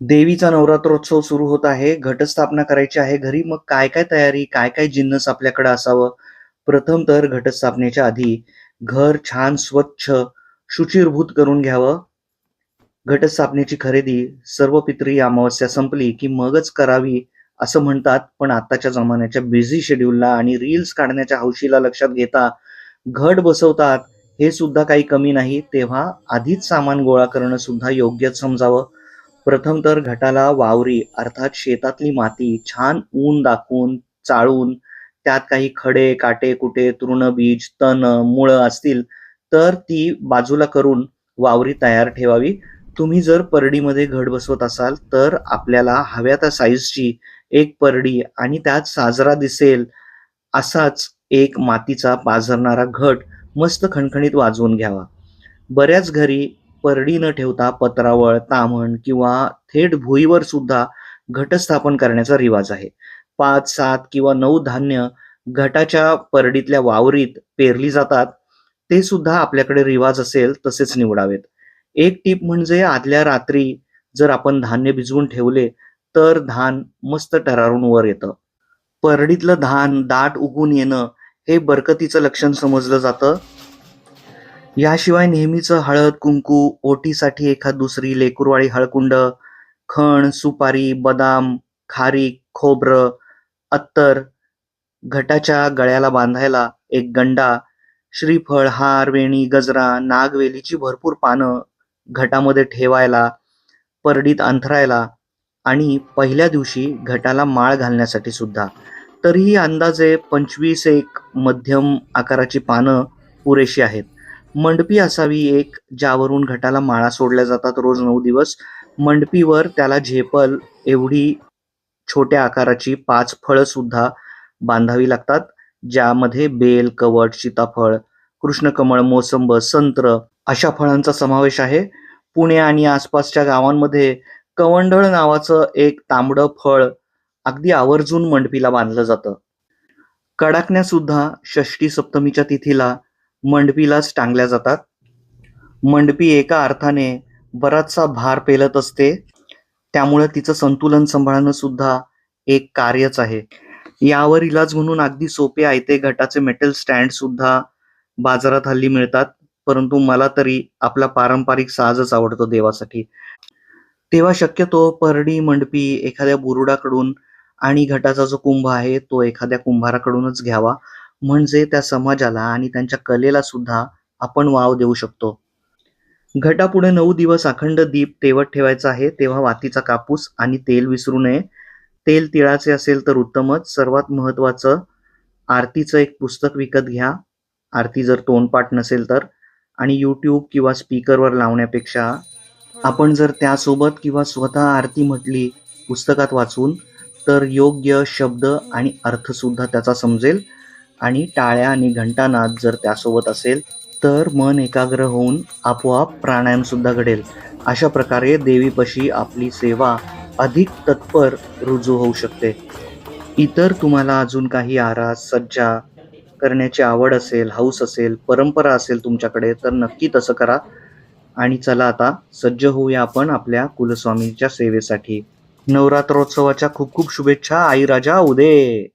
देवीचा नवरात्रोत्सव सुरू होत आहे. घटस्थापना करायची आहे घरी. मग काय-काय तयारी, काय-काय जिन्नस आपल्याकडे असावं? प्रथम तर घटस्थापनेच्या आधी घर छान स्वच्छ, शुचिर्भूत करून घ्यावं. घटस्थापनेची खरेदी सर्व पितरी अमावस्या संपली की मगच करावी असं म्हणतात. पण आताच्या जमान्याच्या बिझी शेड्यूलला आणि रील्स काढण्याच्या हौशीला लक्षात घेता घट बसवतात हे सुद्धा काही कमी नाही. तेव्हा आधीच सामान गोळा करणं सुद्धा योग्यच समजावं. प्रथम तर घटाला वावरी अर्थात शेतातली माती छान ऊन दाखवून, चाळून त्यात काही खडे, काटे, कुटे, तृणबीज, तण, मुळं असतील तर ती बाजूला करून वावरी तयार ठेवावी. तुम्ही जर परडीमध्ये घट बसवत असाल तर आपल्याला हव्या त्या साईजची एक परडी आणि त्यात साजरा दिसेल असाच एक मातीचा पाझरणारा घट मस्त खणखणीत वाजवून घ्यावा. बऱ्याच घरी परडी न ठेवता पत्रावळ, ताम्हण किंवा थेट भुईवर सुद्धा घटस्थापन करण्याचा रिवाज आहे. पाच, सात किंवा नऊ धान्य घटाच्या परडीतल्या वावरीत पेरली जातात. ते सुद्धा आपल्याकडे रिवाज असेल तसेच निवडावेत. एक टीप म्हणजे आदल्या रात्री जर आपण धान्य भिजवून ठेवले तर धान मस्त टरारून वर येतं. परडीतलं धान दाट उगून येणं हे बरकतीचं लक्षण समजलं जातं. याशिवाय नेहमीचं हळद, कुंकू, ओटीसाठी एखाद दुसरी लेकुरवाळी हळकुंड, खण, सुपारी, बदाम, खारीक, खोबरं, अत्तर, घटाच्या गळ्याला बांधायला एक गंडा, श्रीफळ, हार, वेणी, गजरा, नागवेलीची भरपूर पानं घटामध्ये ठेवायला, परडीत अंथरायला आणि पहिल्या दिवशी घटाला माळ घालण्यासाठी सुद्धा. तरीही अंदाजे पंचवीस एक मध्यम आकाराची पानं पुरेशी आहेत. मंडपी असावी एक ज्यावरून घटाला माळा सोडल्या जातात रोज नऊ दिवस. मंडपीवर त्याला झेपल एवढी छोट्या आकाराची पाच फळं सुद्धा बांधावी लागतात. ज्यामध्ये बेल, कवट सीताफळ, कृष्णकमळ, मोसंब, संत्र अशा फळांचा समावेश आहे. पुणे आणि आसपासच्या गावांमध्ये कवंडळ नावाचं एक तांबडं फळ अगदी आवर्जून मंडपीला बांधलं जातं. कडाकण्या सुद्धा षष्ठी सप्तमीच्या तिथीला मंडपीलाच टांगल्या जातात. मंडपी एका अर्थाने बराचसा भार पेलत असते. त्यामुळे तिचं संतुलन सांभाळणं सुद्धा एक कार्यच आहे. यावर इलाज म्हणून अगदी सोपे आयते घटाचे मेटल स्टँड सुद्धा बाजारात हल्ली मिळतात. परंतु मला तरी आपला पारंपरिक साजच आवडतो देवासाठी. तेव्हा शक्यतो परडी, मंडपी एखाद्या बुरुडाकडून आणि घटाचा जो कुंभ आहे तो एखाद्या कुंभाराकडूनच घ्यावा. म्हणजे त्या समाजाला आणि त्यांच्या कलेला सुद्धा आपण वाव देऊ शकतो. घटापुढे नऊ दिवस अखंड दीप तेवत ठेवायचा आहे. तेव्हा वातीचा कापूस आणि तेल विसरू नये. तेल तिळाचे असेल तर उत्तमच. सर्वात महत्त्वाचं आरतीचं एक पुस्तक विकत घ्या. आरती जर तोंडपाठ नसेल तर आणि यूट्यूब किंवा स्पीकरवर लावण्यापेक्षा आपण जर त्यासोबत किंवा स्वतः आरती म्हटली पुस्तकात वाचून तर योग्य शब्द आणि अर्थसुद्धा त्याचा समजेल आणि टाळ्या आणि घंटानाद जर त्यासोबत असेल तर मन एकाग्र होऊन आपोआप प्राणायामसुद्धा घडेल. अशा प्रकारे देवीपाशी आपली सेवा अधिक तत्पर रुजू होऊ शकते. इतर तुम्हाला अजून काही आरास, सज्जा करण्याची आवड असेल, हौस असेल, परंपरा असेल तुमच्याकडे तर नक्की तसं करा. आणि चला आता सज्ज होऊया आपण आपल्या कुलस्वामीच्या सेवेसाठी. नवरात्रोत्सवाच्या खूप खूप शुभेच्छा. आई राजा उदे.